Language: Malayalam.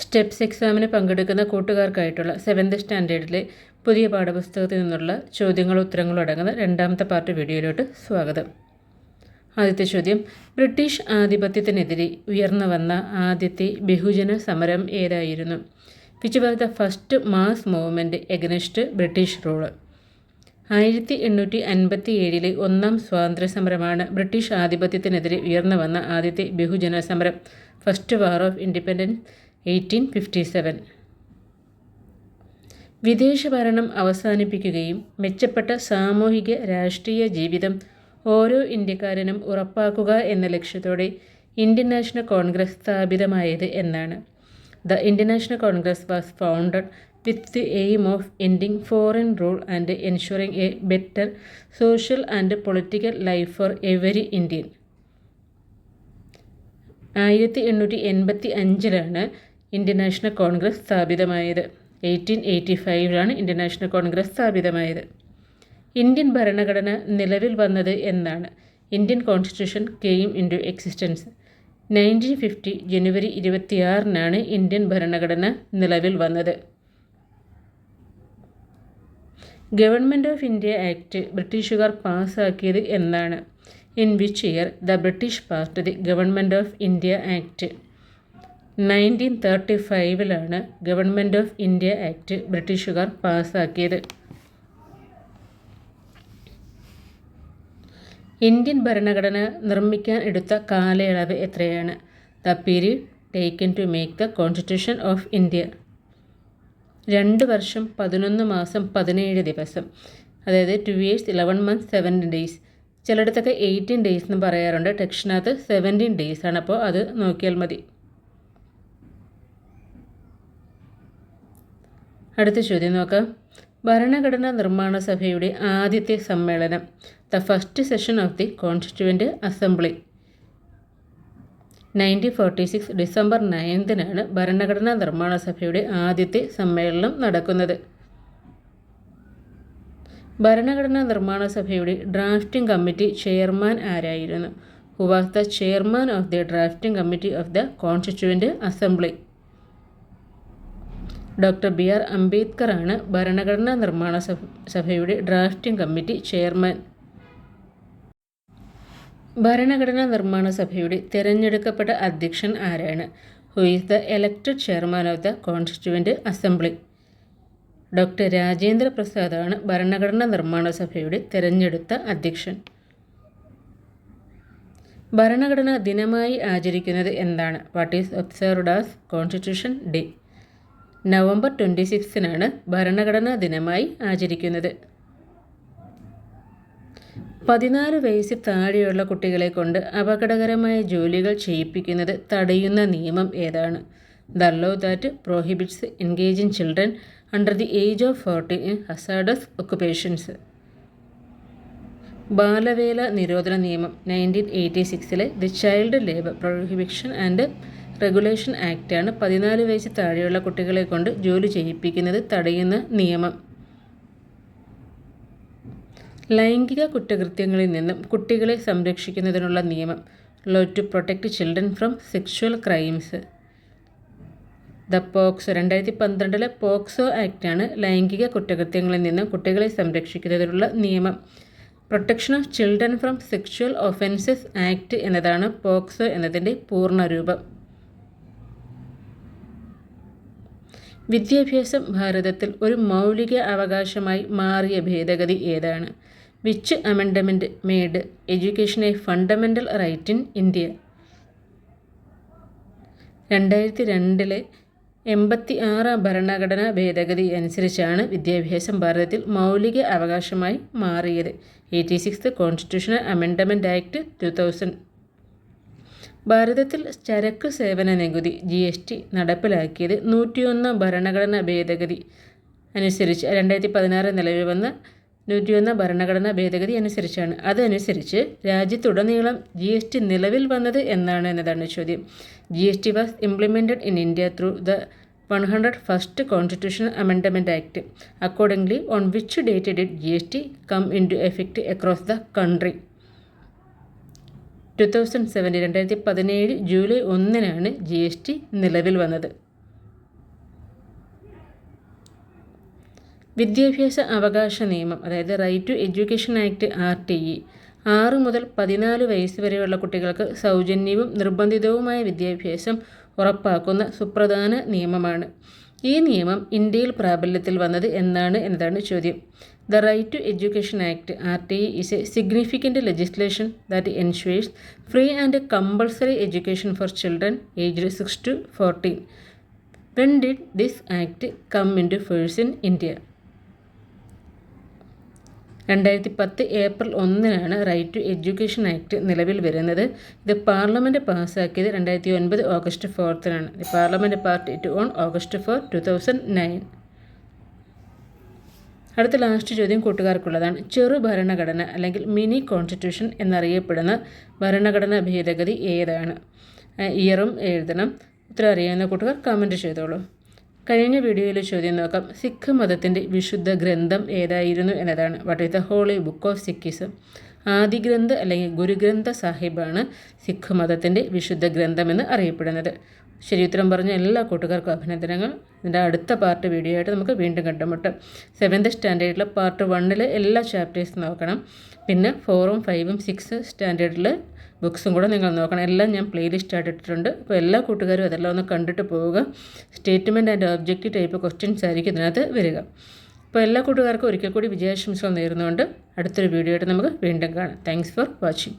സ്റ്റെപ്സ് എക്സാമിന് പങ്കെടുക്കുന്ന കൂട്ടുകാർക്കായിട്ടുള്ള സെവൻത് സ്റ്റാൻഡേർഡിലെ പുതിയ പാഠപുസ്തകത്തിൽ നിന്നുള്ള ചോദ്യങ്ങളും ഉത്തരങ്ങളും അടങ്ങുന്ന രണ്ടാമത്തെ പാർട്ട് വീഡിയോയിലോട്ട് സ്വാഗതം. ആദ്യത്തെ ചോദ്യം ബ്രിട്ടീഷ് ആധിപത്യത്തിനെതിരെ ഉയർന്നു വന്ന ആദ്യത്തെ ബഹുജന സമരം ഏതായിരുന്നു? Which was the first mass movement against British rule. ആയിരത്തി എണ്ണൂറ്റി അൻപത്തി ഏഴിലെ ഒന്നാം സ്വാതന്ത്ര്യ സമരമാണ് ബ്രിട്ടീഷ് ആധിപത്യത്തിനെതിരെ ഉയർന്നു വന്ന ആദ്യത്തെ ബഹുജന സമരം. First war of independence eighteen fifty seven വിദേശ ഭരണം അവസാനിപ്പിക്കുകയും മെച്ചപ്പെട്ട സാമൂഹിക രാഷ്ട്രീയ ജീവിതം ഓരോ ഇന്ത്യക്കാരനും ഉറപ്പാക്കുക എന്ന ലക്ഷ്യത്തോടെ ഇന്ത്യൻ നാഷണൽ കോൺഗ്രസ് സ്ഥാപിതമായത് എന്നാണ്. The Indian National Congress was founded with the aim of ending foreign rule and ensuring a better social and political life for every Indian. ആയിരത്തി എണ്ണൂറ്റി എൺപത്തി അഞ്ചിലാണ് ഇന്ത്യൻ നാഷണൽ കോൺഗ്രസ് സ്ഥാപിതമായത്. എയ്റ്റീൻ എയ്റ്റി ഫൈവിലാണ് ഇന്ത്യൻ നാഷണൽ കോൺഗ്രസ് സ്ഥാപിതമായത്. ഇന്ത്യൻ ഭരണഘടന നിലവിൽ വന്നത് എന്നാണ്. Indian constitution came into existence. Nineteen fifty ജനുവരി ഇരുപത്തിയാറിനാണ് ഇന്ത്യൻ ഭരണഘടന നിലവിൽ വന്നത്. ഗവൺമെന്റ് ഓഫ് ഇന്ത്യ ആക്ട് ബ്രിട്ടീഷുകാർ പാസ്സാക്കിയത് എന്നാണ്. In which year the British passed the Government of India Act. Nineteen thirty ഫൈവിലാണ് Government of India Act ബ്രിട്ടീഷുകാർ പാസ്സാക്കിയത് ഇന്ത്യൻ ഭരണഘടന നിർമ്മിക്കാൻ എടുത്ത കാലയളവ് എത്രയാണ്? The period taken to make the constitution of India. രണ്ട് വർഷം പതിനൊന്ന് മാസം പതിനേഴ് ദിവസം. അതായത് two years eleven months seventeen days. ചിലയിടത്തൊക്കെ eighteen days എന്ന് പറയാറുണ്ട്. ടെക്ഷനകത്ത് സെവന്റീൻ ഡേയ്സ് ആണ്. അപ്പോൾ അത് നോക്കിയാൽ മതി. അടുത്ത ചോദ്യം നോക്കാം. ഭരണഘടനാ നിർമ്മാണ സഭയുടെ ആദ്യത്തെ സമ്മേളനം the first session of the constituent assembly nineteen forty six December നയൻതിനാണ് ഭരണഘടനാ നിർമ്മാണ സഭയുടെ ആദ്യത്തെ സമ്മേളനം നടക്കുന്നത്. ഭരണഘടനാ നിർമ്മാണ സഭയുടെ ഡ്രാഫ്റ്റിംഗ് കമ്മിറ്റി ചെയർമാൻ ആരായിരുന്നു? Who was the chairman of the drafting committee of the constituent assembly doctor B R Ambedkar ആണ് ഭരണഘടനാ നിർമ്മാണ സഭയുടെ ഡ്രാഫ്റ്റിംഗ് കമ്മിറ്റി ചെയർമാൻ. ഭരണഘടനാ നിർമ്മാണ സഭയുടെ തിരഞ്ഞെടുക്കപ്പെട്ട അധ്യക്ഷൻ ആരാണ്? Who is the elected chairman of the constituent assembly doctor Rajendra പ്രസാദാണ് ഭരണഘടനാ നിർമ്മാണ സഭയുടെ തിരഞ്ഞെടുത്ത അധ്യക്ഷൻ. ഭരണഘടന ദിനമായി ആചരിക്കുന്നത് എന്താണ്? What is observed as constitution day November twenty സിക്സിനാണ് ഭരണഘടനാ ദിനമായി ആചരിക്കുന്നത്. പതിനാല് വയസ്സിൽ താഴെയുള്ള കുട്ടികളെ കൊണ്ട് അപകടകരമായ ജോലികൾ ചെയ്യിപ്പിക്കുന്നത് തടയുന്ന നിയമം ഏതാണ്? The law that prohibits engaging children under the age of forty in hazardous occupations ബാലവേല നിരോധന നിയമം nineteen eighty സിക്സിലെ the child labour prohibition and regulation ആക്റ്റാണ് പതിനാല് വയസ്സ് താഴെയുള്ള കുട്ടികളെ കൊണ്ട് ജോലി ചെയ്യിപ്പിക്കുന്നത് തടയുന്ന നിയമം. ലൈംഗിക കുറ്റകൃത്യങ്ങളിൽ നിന്നും കുട്ടികളെ സംരക്ഷിക്കുന്നതിനുള്ള നിയമം. Law to protect children from sexual crimes the POCSO രണ്ടായിരത്തി പന്ത്രണ്ടിലെ പോക്സോ ആക്റ്റാണ് ലൈംഗിക കുറ്റകൃത്യങ്ങളിൽ നിന്നും കുട്ടികളെ സംരക്ഷിക്കുന്നതിനുള്ള നിയമം. Protection of children from sexual offences act എന്നതാണ് പോക്സോ എന്നതിന്റെ പൂർണരൂപം വിദ്യാഭ്യാസം ഭാരതത്തിൽ ഒരു മൗലിക അവകാശമായി മാറിയ ഭേദഗതി ഏതാണ്? Which amendment made education a fundamental right in India. രണ്ടായിരത്തി രണ്ടിലെ എൺപത്തി ആറാം ഭരണഘടനാ ഭേദഗതി അനുസരിച്ചാണ് വിദ്യാഭ്യാസം ഭാരതത്തിൽ മൗലിക അവകാശമായി മാറിയത്. Eighty six constitutional amendment act two thousand ഭാരതത്തിൽ ചരക്ക് സേവന നികുതി ജി എസ് ടി നടപ്പിലാക്കിയത് നൂറ്റിയൊന്ന് ഭരണഘടനാ ഭേദഗതി അനുസരിച്ച് രണ്ടായിരത്തി പതിനാറ് നിലവിൽ വന്ന നൂറ്റിയൊന്ന് ഭരണഘടനാ ഭേദഗതി അനുസരിച്ചാണ്. അതനുസരിച്ച് രാജ്യത്തുടനീളം ജി എസ് ടി നിലവിൽ വന്നത് എന്നാണ് എന്നതാണ് ചോദ്യം. G S T was implemented in India through the one hundred first constitution amendment act accordingly on which date did G S T come into effect across the country two thousand സെവനിൽ രണ്ടായിരത്തി പതിനേഴ് ജൂലൈ ഒന്നിനാണ് ജി എസ് ടി നിലവിൽ വന്നത്. വിദ്യാഭ്യാസ അവകാശ നിയമം അതായത് right to education act R T E ആറ് മുതൽ പതിനാല് വയസ്സ് വരെയുള്ള കുട്ടികൾക്ക് സൗജന്യവും നിർബന്ധിതവുമായ വിദ്യാഭ്യാസം ഉറപ്പാക്കുന്ന സുപ്രധാന നിയമമാണ്. ഈ നിയമം ഇന്ത്യയിൽ പ്രാബല്യത്തിൽ വന്നത് എന്നാണ് എന്നതാണ് ചോദ്യം. Education act R T E is a significant legislation that ensures free and compulsory education for children age six to fourteen when did this act come into force in India രണ്ടായിരത്തി പത്ത് ഏപ്രിൽ ഒന്നിനാണ് റൈറ്റ് ടു എഡ്യൂക്കേഷൻ ആക്ട് നിലവിൽ വരുന്നത്. ഇത് പാർലമെന്റ് പാസ്സാക്കിയത് രണ്ടായിരത്തി ഒൻപത് August ഫോർത്തിനാണ് parliament passed to on August four two thousand nine അടുത്ത ലാസ്റ്റ് ചോദ്യം കൂട്ടുകാർക്കുള്ളതാണ്. ചെറു ഭരണഘടന അല്ലെങ്കിൽ മിനി കോൺസ്റ്റിറ്റ്യൂഷൻ എന്നറിയപ്പെടുന്ന ഭരണഘടനാ ഭേദഗതി ഏതാണ്? ഇയറും എഴുതണം. ഉത്തരം അറിയാവുന്ന കൂട്ടുകാർ കമന്റ് ചെയ്തോളൂ. കഴിഞ്ഞ വീഡിയോയിൽ ചോദ്യം നോക്കാം. സിഖ് മതത്തിന്റെ വിശുദ്ധ ഗ്രന്ഥം ഏതായിരുന്നു എന്നതാണ്. What is the holy book of Sikhism Adi Granth അല്ലെങ്കിൽ ഗുരുഗ്രന്ഥ സാഹിബാണ് സിഖ് മതത്തിന്റെ വിശുദ്ധ ഗ്രന്ഥമെന്ന് അറിയപ്പെടുന്നത്. ശരി ഉത്തരം പറഞ്ഞ എല്ലാ കൂട്ടുകാർക്കും അഭിനന്ദനങ്ങൾ. ഇതിന്റെ അടുത്ത പാർട്ട് വീഡിയോ ആയിട്ട് നമുക്ക് വീണ്ടും കണ്ടുമുട്ടാം. സെവൻത്ത് സ്റ്റാൻഡേർഡിലെ പാർട്ട് വണ്ണിൽ എല്ലാ ചാപ്റ്റേഴ്സും നോക്കണം. പിന്നെ ഫോറും ഫൈവും സിക്സ് സ്റ്റാൻഡേർഡിൽ ബുക്സും കൂടെ നിങ്ങൾ നോക്കണം. എല്ലാം ഞാൻ പ്ലേലിസ്റ്റ് ആയിട്ട് ഇട്ടിട്ടുണ്ട്. അപ്പോൾ എല്ലാ കൂട്ടുകാരും അതെല്ലാം ഒന്ന് കണ്ടിട്ട് പോവുക. Statement and objective type questions ആയിരിക്കും ഇതിനകത്ത് വരിക. അപ്പോൾ എല്ലാ കൂട്ടുകാർക്കും ഒരിക്കൽ കൂടി വിജയാശംസകൾ നേരുന്നുകൊണ്ട് അടുത്തൊരു വീഡിയോ ആയിട്ട് നമുക്ക് വീണ്ടും കാണാം. Thanks for watching